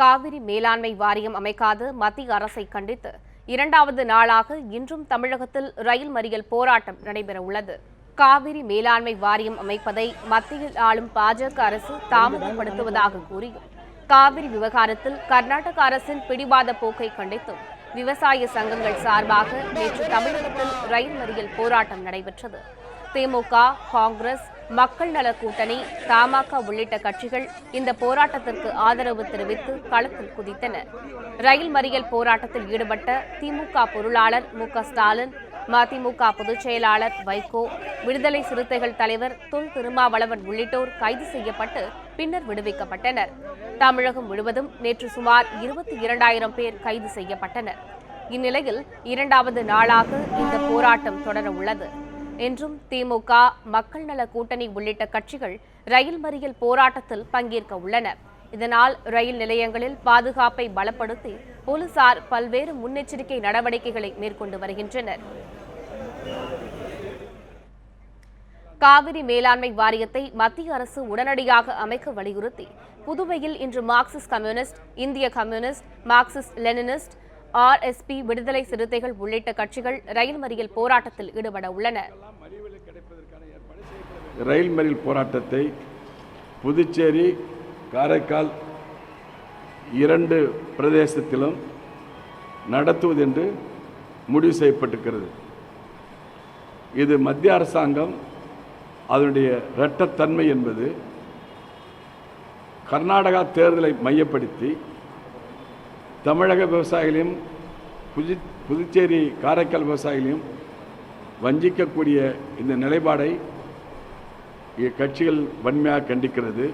காவிரி மேலாண்மை வாரியம் அமைக்காது மத்திய அரசை கண்டித்து இரண்டாவது நாளாக இன்றும் தமிழகத்தில் ரயில் மறியல் போராட்டம் நடைபெறவுள்ளது. காவிரி மேலாண்மை வாரியம் அமைப்பதை மத்தியில் ஆளும் பாஜக அரசு தாமதப்படுத்துவதாக கூறியும் காவிரி விவகாரத்தில் கர்நாடக அரசின் பிடிவாத போக்கை கண்டித்தும் விவசாய சங்கங்கள் சார்பாக நேற்று தமிழகத்தில் ரயில் மறியல் போராட்டம் நடைபெற்றது. திமுக காங்கிரஸ் மக்கள் நல கூட்டணி தமாக உள்ளிட்ட கட்சிகள் இந்த போராட்டத்திற்கு ஆதரவு தெரிவித்து களத்தில் குதித்தன. ரயில் மறியல் போராட்டத்தில் ஈடுபட்ட திமுக பொருளாளர் மு ஸ்டாலின் மதிமுக பொதுச் செயலாளர் வைகோ விடுதலை சிறுத்தைகள் தலைவர் தொல் திருமாவளவன் உள்ளிட்டோர் கைது செய்யப்பட்டு பின்னர் விடுவிக்கப்பட்டனர். தமிழகம் முழுவதும் நேற்று சுமார் இருபத்தி இரண்டாயிரம் பேர் கைது செய்யப்பட்டனர். இந்நிலையில் இரண்டாவது நாளாக இந்த போராட்டம் தொடர உள்ளது. என்றும் திமுக மக்கள் நல கூட்டணி உள்ளிட்ட கட்சிகள் ரயில் மறியல் போராட்டத்தில் பங்கேற்க உள்ளன. இதனால் ரயில் நிலையங்களில் பாதுகாப்பை பலப்படுத்தி போலீசார் பல்வேறு முன்னெச்சரிக்கை நடவடிக்கைகளை மேற்கொண்டு வருகின்றனர். காவிரி மேலாண்மை வாரியத்தை மத்திய அரசு உடனடியாக அமைக்க வலியுறுத்தி புதுவையில் இன்று மார்க்சிஸ்ட் கம்யூனிஸ்ட் இந்திய Communist Marxist Leninist RSP Viduthalai Chiruthaigal உள்ளிட்ட கட்சிகள் ரயில் மறியல் போராட்டத்தில் ஈடுபட உள்ளன. ரயில் மறியல் போராட்டத்தை புதுச்சேரி காரைக்கால் இரண்டு பிரதேசத்திலும் நடத்துவது என்று முடிவு செய்யப்பட்டிருக்கிறது. இது மத்திய அரசாங்கம் அதனுடைய இரட்டத்தன்மை என்பது கர்நாடகா தேர்தலை மையப்படுத்தி தமிழக விவசாயிகளையும் புது புதுச்சேரி காரைக்கால் விவசாயிகளையும் வஞ்சிக்கக்கூடிய இந்த நிலைப்பாடை கட்சிகள் வன்மையாக கண்டிக்கிறது.